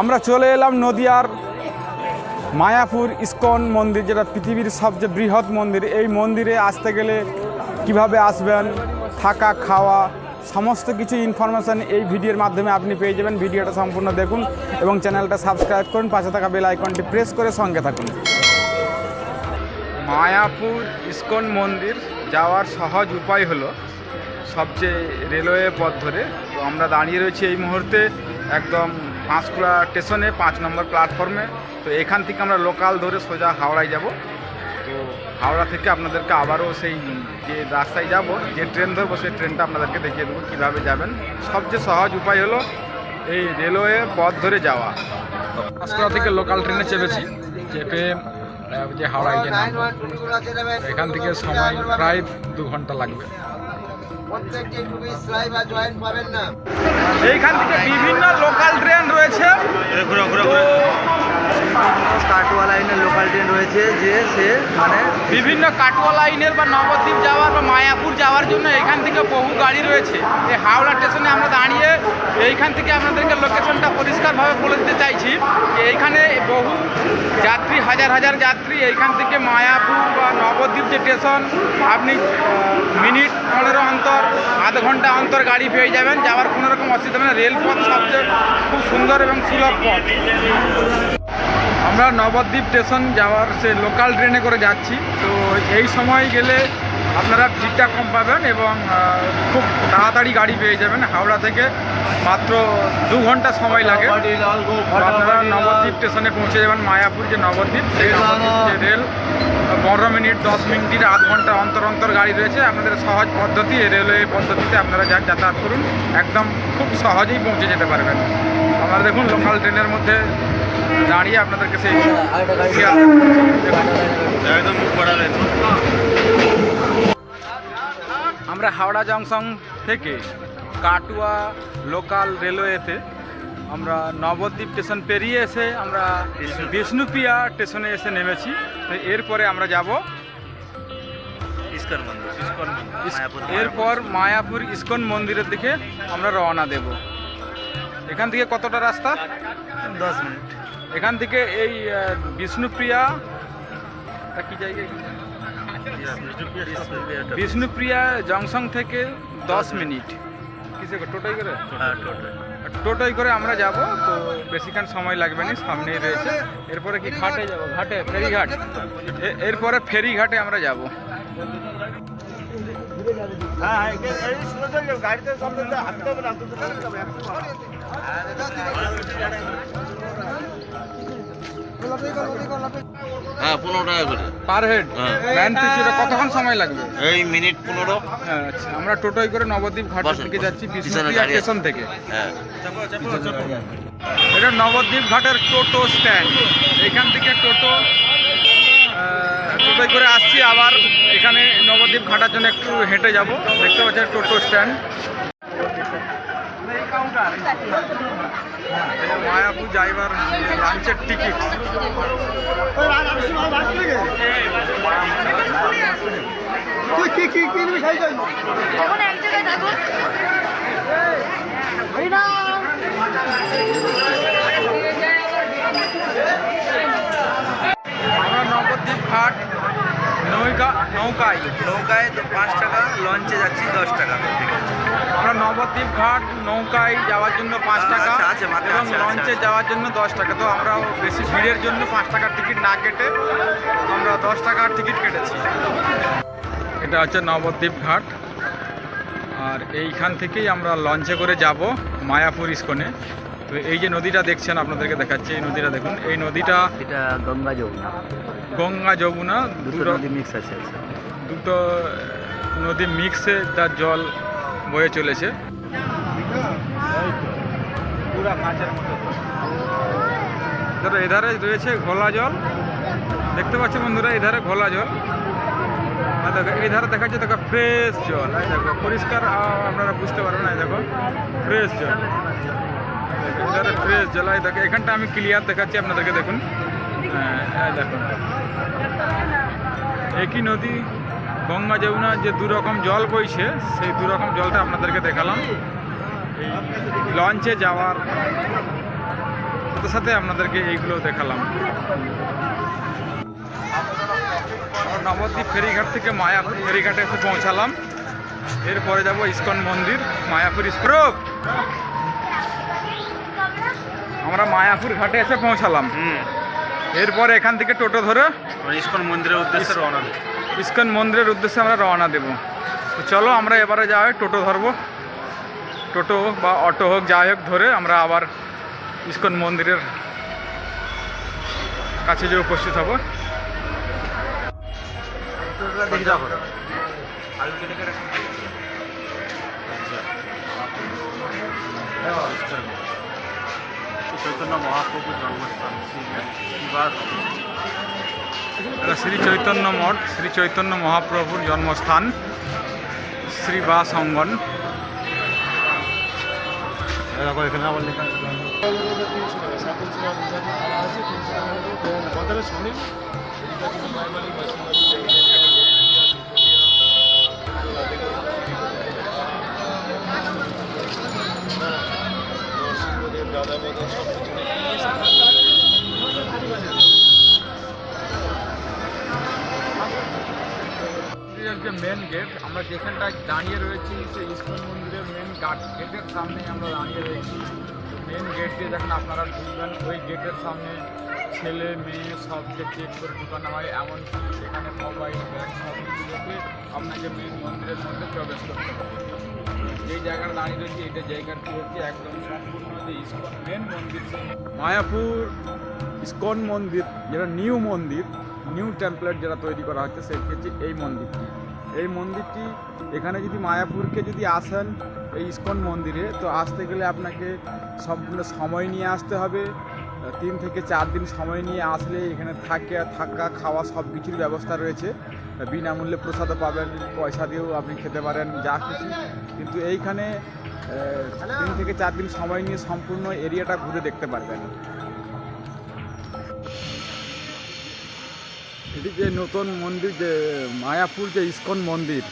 আমরা চলে এলাম নদিয়ার মায়াপুর ইস্কন মন্দির, যেটা পৃথিবীর সবচেয়ে বৃহৎ মন্দির। এই মন্দিরে আসতে গেলে কীভাবে আসবেন, থাকা, খাওয়া, সমস্ত কিছু ইনফরমেশান এই ভিডিওর মাধ্যমে আপনি পেয়ে যাবেন। ভিডিওটা সম্পূর্ণ দেখুন এবং চ্যানেলটা সাবস্ক্রাইব করুন। পাশে থাকা বেল আইকনটি প্রেস করে সঙ্গে থাকুন। মায়াপুর ইস্কন মন্দির যাওয়ার সহজ উপায় হলো সবচেয়ে রেলওয়ে পথ ধরে। তো আমরা দাঁড়িয়ে রয়েছি এই মুহূর্তে একদম পাঁশকুড়া স্টেশনে, পাঁচ নম্বর প্ল্যাটফর্মে। তো এখান থেকে আমরা লোকাল ধরে সোজা হাওড়ায় যাব। তো হাওড়া থেকে আপনাদেরকে আবারও সেই যে রাস্তায় যাব, যে ট্রেন ধরবো সেই ট্রেনটা আপনাদেরকে দেখিয়ে দেবো কীভাবে যাবেন। সবচেয়ে সহজ উপায় হলো এই রেলওয়ে পথ ধরে যাওয়া। পাঁশকুড়া থেকে লোকাল ট্রেনে চেপেছি, চেপে যে হাওড়ায় এখান থেকে সময় প্রায় দু ঘণ্টা লাগবে। প্রত্যেকটি খুবই স্লাইভ বা জয়েন্ট পাবেন না। এইখান থেকে বিভিন্ন লোকাল ট্রেন রয়েছে। কাটোয়া লাইনের লোকাল ট্রেন রয়েছে যে সে মানে বিভিন্ন কাটোয়া লাইনের বা নবদ্বীপ যাওয়ার বা মায়াপুর যাওয়ার জন্য এখান থেকে বহু গাড়ি রয়েছে। এই হাওড়া স্টেশনে আমরা দাঁড়িয়ে এইখান থেকে আপনাদেরকে লোকেশনটা পরিষ্কারভাবে বলে দিতে চাইছি যে এইখানে বহু যাত্রী, হাজার হাজার যাত্রী এইখান থেকে মায়াপুর বা নবদ্বীপ যে স্টেশন আপনি মিনিট পনেরো অন্তর, আধ ঘণ্টা অন্তর গাড়ি পেয়ে যাবেন। যাওয়ার কোনো রকম অসুবিধা হবে না। রেলপথ সবচেয়ে খুব সুন্দর এবং সুলভ পথ। আমরা নবদ্বীপ স্টেশন যাওয়ার সে লোকাল ট্রেনে করে যাচ্ছি। তো এই সময় গেলে আপনারা ভিড়টা কম পাবেন এবং খুব তাড়াতাড়ি গাড়ি পেয়ে যাবেন। হাওড়া থেকে মাত্র দু ঘণ্টা সময় লাগে। আপনারা নবদ্বীপ স্টেশনে পৌঁছে যাবেন মায়াপুর যে নবদ্বীপ সেই নবদ্বীপ যে রেল পনেরো মিনিট দশ মিনিটের আধ ঘণ্টা অন্তর অন্তর গাড়ি রয়েছে। আপনাদের সহজ পদ্ধতি এই রেলওয়ে পদ্ধতিতে আপনারা যা যাতায়াত করুন। একদম খুব সহজেই পৌঁছে যেতে পারবেন। আপনারা দেখুন লোকাল ট্রেনের মধ্যে দাঁড়িয়ে আপনাদেরকে সেই করা রয়েছে আমরা হাওড়া জংশন থেকে কাটুয়া লোকাল রেলওয়েতে আমরা নবদ্বীপ স্টেশন পেরিয়ে এসে আমরা বিষ্ণুপ্রিয়া স্টেশনে এসে নেমেছি। তো এরপরে আমরা যাব ইস্কন মন্দির। এরপর মায়াপুর ইস্কন মন্দিরের দিকে আমরা রওনা দেব। এখান থেকে কতটা রাস্তা? দশ মিনিট। এখান থেকে এই বিষ্ণুপ্রিয়া কি জায়গা বিষ্ণুপ্রিয়া জংশন থেকে দশ মিনিট। কিসে করে? টোটোয় করে? হ্যাঁ, করে আমরা যাব তো বেশিক্ষণ সময় লাগবে না সামনেই রয়েছে। এরপরে কি ঘাটে যাব? ঘাটে ফেরিঘাট? এরপরে ফেরিঘাটে আমরা যাব। হ্যাঁ পনেরো টাকা করে। পার হেড হ্যাঁ। ভ্যান পিছুতে কতক্ষণ সময় লাগবে? এই মিনিট পনেরো। আচ্ছা। আমরা টোটোয় করে নবদ্বীপ দিকে বসেন। যাচ্ছি বিষ্ণুপ্রিয়া স্টেশন থেকে। হ্যাঁ। এটা নবদ্বীপ ঘাটের টোটো স্ট্যান্ড এখান থেকে টোটো টোটোয় করে আসছি। আবার এখানে নবদ্বীপ ঘাটার জন্য একটু হেঁটে যাব। দেখতে পাচ্ছি টোটো স্ট্যান্ড মায়াপুর যাইবার লাঞ্চের টিকিট এখন এক জায়গায় আমরা নবদ্বীপ ঘাট নৌকা নৌকায়। নৌকায় তো পাঁচ টাকা লঞ্চে যাচ্ছি দশ টাকা। আমরা নবদ্বীপ ঘাট নৌকায় যাওয়ার জন্য পাঁচ টাকা আচ্ছা, আছে, এবং লঞ্চে যাওয়ার জন্য দশ টাকা। তো আমরা বেশি ভিড়ের জন্য পাঁচ টাকার টিকিট না কেটে আমরা দশ টাকার টিকিট কেটেছি। এটা হচ্ছে নবদ্বীপ ঘাট। আর এইখান থেকেই আমরা লঞ্চে করে যাব মায়াপুর ইস্কনে। তো এই যে নদীটা দেখছেন আপনাদেরকে দেখাচ্ছি। এই নদীটা দেখুন। এই নদীটা এটা গঙ্গা যমুনা। গঙ্গা যমুনা দুটো নদী মিক্স আছে আচ্ছা। দুটো নদী মিক্সে তার জল বয়ে চলেছে। ধরো এধারে রয়েছে ঘোলা জল। দেখতে পাচ্ছ বন্ধুরা এধারে ঘোলা জল। আর দেখো এই ধারে দেখা যাচ্ছে দেখো ফ্রেশ জল। এই দেখো পরিষ্কার আপনারা বুঝতে পারবেন এই দেখো ফ্রেশ জল। দেখো, ফ্রেশ জল এই দেখো এখানটা আমি ক্লিয়ার দেখাচ্ছি আপনাদেরকে দেখুন। হ্যাঁ, দেখুন। একই নদী গঙ্গা যমুনা যে দু রকম জল বইছে সেই দু রকম জলটা আপনাদেরকে দেখালাম। এই লঞ্চে যাওয়ার সাথে সাথে আপনাদেরকে এইগুলো দেখালাম। নবদ্বীপ ফেরিঘাট থেকে মায়াপুর ফেরিঘাটে এসে পৌঁছালাম। এরপরে যাব ইস্কন মন্দির মায়াপুর ইস্ক্রোপ আমরা মায়াপুর ঘাটে এসে পৌঁছালাম। এরপরে এখান থেকে টোটো ধরে ইস্কন মন্দিরের উদ্দেশ্যে রওনা ইস্কন মন্দিরের উদ্দেশ্যে আমরা রওনা দেব। তো চলো আমরা এবারে যা হয় টোটো ধরবো। টোটো বা অটো হোক যাই হোক ধরে আমরা আবার ইস্কন মন্দিরের কাছে যে উপস্থিত হব। দেখো চৈতন্য মহাপ্রভুর জন্মস্থান এটা শ্রী চৈতন্য মঠ শ্রী চৈতন্য মহাপ্রভুর জন্মস্থান শ্রীবাস অঙ্গন এখানে সেই ইস্কন মন্দিরের মেন গেটের সামনে আমরা দাঁড়িয়ে রয়েছি। মেন গেট দিয়ে যখন আপনারা ঢুকবেন, ওই গেটের সামনে ছেলে, মেয়ে সবকে চেক করে ঢুকানো হয়, এমনকি সেখানে মোবাইল ব্যাগ সব কিছু রেখে আপনাকে মেন মন্দিরের মধ্যে প্রবেশ করতে হবে। যেই জায়গাটা দাঁড়িয়ে রয়েছে, এটা জায়গাটি হচ্ছে একদম সম্পূর্ণ যে ইস্কন মেন মন্দির। মায়াপুর ইস্কন মন্দির, যেটা নিউ মন্দির নিউ টেম্পলেট যেটা তৈরি করা হচ্ছে সেটি হচ্ছে এই মন্দিরটি। এই মন্দিরটি এখানে যদি মায়াপুরকে যদি আসেন, এই ইস্কন মন্দিরে, তো আসতে গেলে আপনাকে সম্পূর্ণ সময় নিয়ে আসতে হবে। তিন থেকে চার দিন সময় নিয়ে আসলে এখানে থাকে, থাকা, খাওয়া সব কিছুর ব্যবস্থা রয়েছে। বিনামূল্যে প্রসাদও পাবেন, পয়সা দিয়েও আপনি খেতে পারেন, যা খুশি। কিন্তু এইখানে তিন থেকে চার দিন সময় নিয়ে সম্পূর্ণ এরিয়াটা ঘুরে দেখতে পারবেন। এটি যে নতুন মন্দির, যে মায়াপুর যে ইস্কন মন্দির,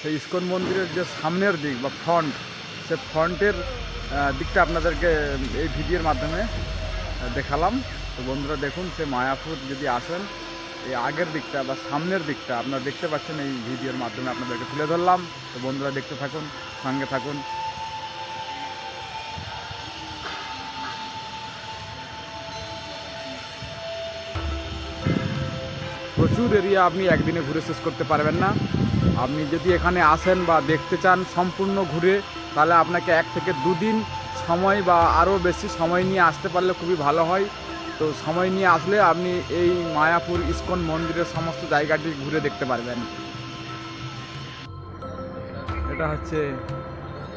সেই ইস্কন মন্দিরের যে সামনের দিক বা ফ্রন্ট সে ফ্রন্টের দিকটা আপনাদেরকে এই ভিডিওর মাধ্যমে দেখালাম। তো বন্ধুরা দেখুন, সে মায়াপুর যদি আসেন, এই আগের দিকটা বা সামনের দিকটা আপনারা দেখতে পাচ্ছেন, এই ভিডিওর মাধ্যমে আপনাদেরকে তুলে ধরলাম। তো বন্ধুরা দেখতে থাকুন, সঙ্গে থাকুন। প্রচুর এরিয়া আপনি একদিনে ঘুরে শেষ করতে পারবেন না। আপনি যদি এখানে আসেন বা দেখতে চান সম্পূর্ণ ঘুরে, তাহলে আপনাকে এক থেকে দুদিন সময় বা আরও বেশি সময় নিয়ে আসতে পারলে খুবই ভালো হয়। তো সময় নিয়ে আসলে আপনি এই মায়াপুর ইস্কন মন্দিরের সমস্ত জায়গাটি ঘুরে দেখতে পারবেন। এটা হচ্ছে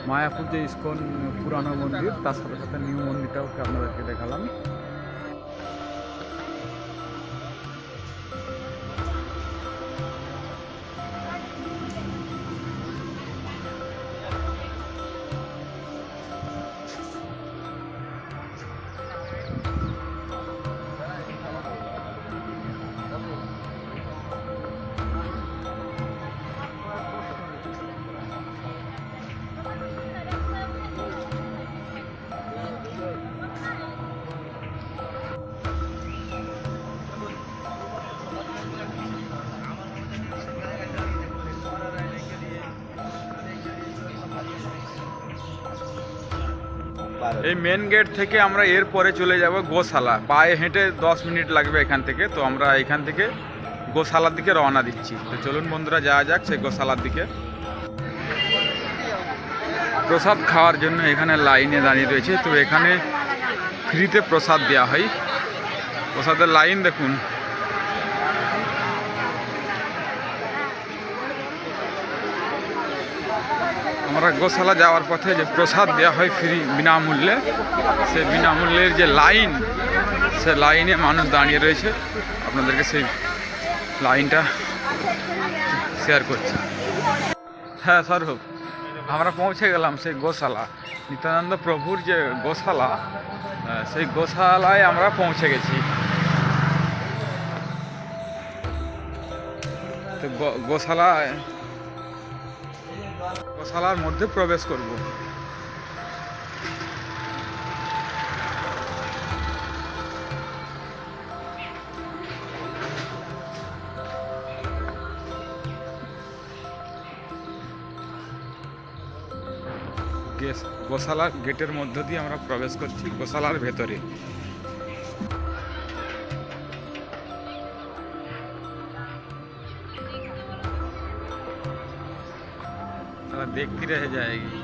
মায়াপুর যে ইস্কন পুরানো মন্দির, তার সাথে সাথে নিউ মন্দিরটাও আপনাদেরকে দেখালাম। এই মেন গেট থেকে আমরা এরপরে চলে যাব গোশালা। পায়ে হেঁটে দশ মিনিট লাগবে এখান থেকে। তো আমরা এখান থেকে গোশালার দিকে রওনা দিচ্ছি। তো চলুন বন্ধুরা, যাওয়া যাক সেই গোশালার দিকে। প্রসাদ খাওয়ার জন্য এখানে লাইনে দাঁড়িয়ে রয়েছে। তো এখানে ফ্রিতে প্রসাদ দেওয়া হয়। প্রসাদের লাইন দেখুন। আমরা গোশালা যাওয়ার পথে যে প্রসাদ দেওয়া হয় ফ্রি বিনামূল্যে, সে বিনামূল্যের যে লাইন, সে লাইনে মানুষ দাঁড়িয়ে রয়েছে। আপনাদেরকে সেই লাইনটা শেয়ার করছি। হ্যাঁ স্বরূপ আমরা পৌঁছে গেলাম সেই গোশালা। নিত্যানন্দ প্রভুর যে গোশালা সেই গোশালায় আমরা পৌঁছে গেছি। তো গো- গোশালায় গোশালার মধ্যে প্রবেশ করব। গোশালার গেটের মধ্য দিয়ে আমরা প্রবেশ করছি গোশালার ভেতরে। তারা দেখতে রহে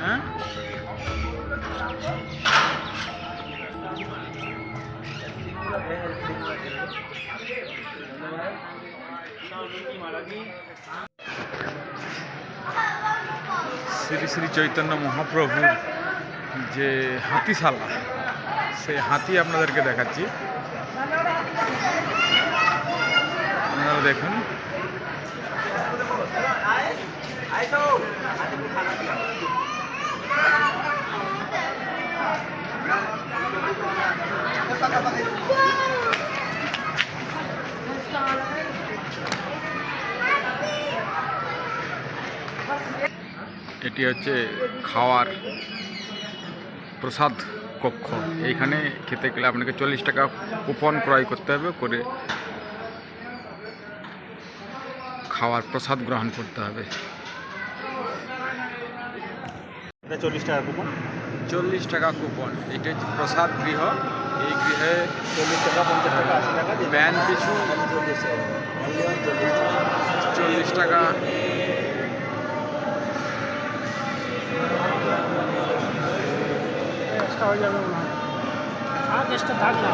হ্যাঁ শ্রী শ্রী চৈতন্য মহাপ্রভু যে হাতিশালা সেই হাতি আপনাদেরকে দেখাচ্ছি আপনারা দেখুন এটি হচ্ছে খাওয়ার প্রসাদ কক্ষ। এইখানে খেতে গেলে আপনাকে চল্লিশ টাকা কুপন ক্রয় করতে হবে করে খাওয়ার প্রসাদ গ্রহণ করতে হবে। এটা চল্লিশ টাকা কুপন চল্লিশ টাকা কুপন এটা হচ্ছে প্রসাদ গৃহ। এই গৃহে চল্লিশ টাকা পঞ্চাশ টাকা আশি টাকা ব্যান পিছু। চল্লিশ টাকা। অনলি চল্লিশ টাকা চল্লিশ টাকা এক্সট্রা হয়ে যাবে মনে হয়। আর এক্সট্রা থাক না।